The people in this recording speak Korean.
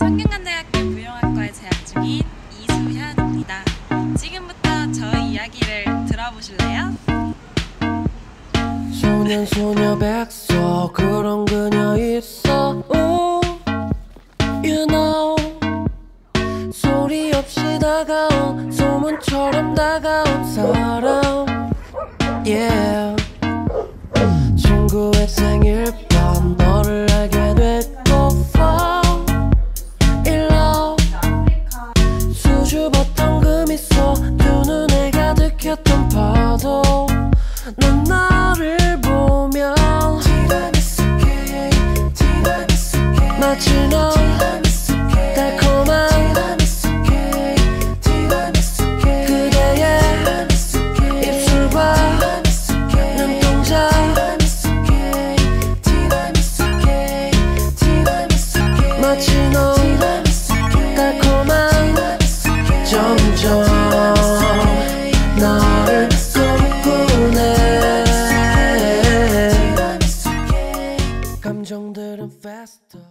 성균관대학교 무용학과에 재학 중인 이수현입니다. 지금부터 저희 이야기를 들어보실래요? 소년 소녀 백서 그런 그녀 있어 Ooh, You know 소리 없이 다가온 소문처럼 다가온 사람 Yeah 친구의 생일 수줍었던 그 미소 두 눈에 가득했던 파도. 난 너를 보면 마치 너 달콤한 점점 너를 꿈꾸네. 감정들은 faster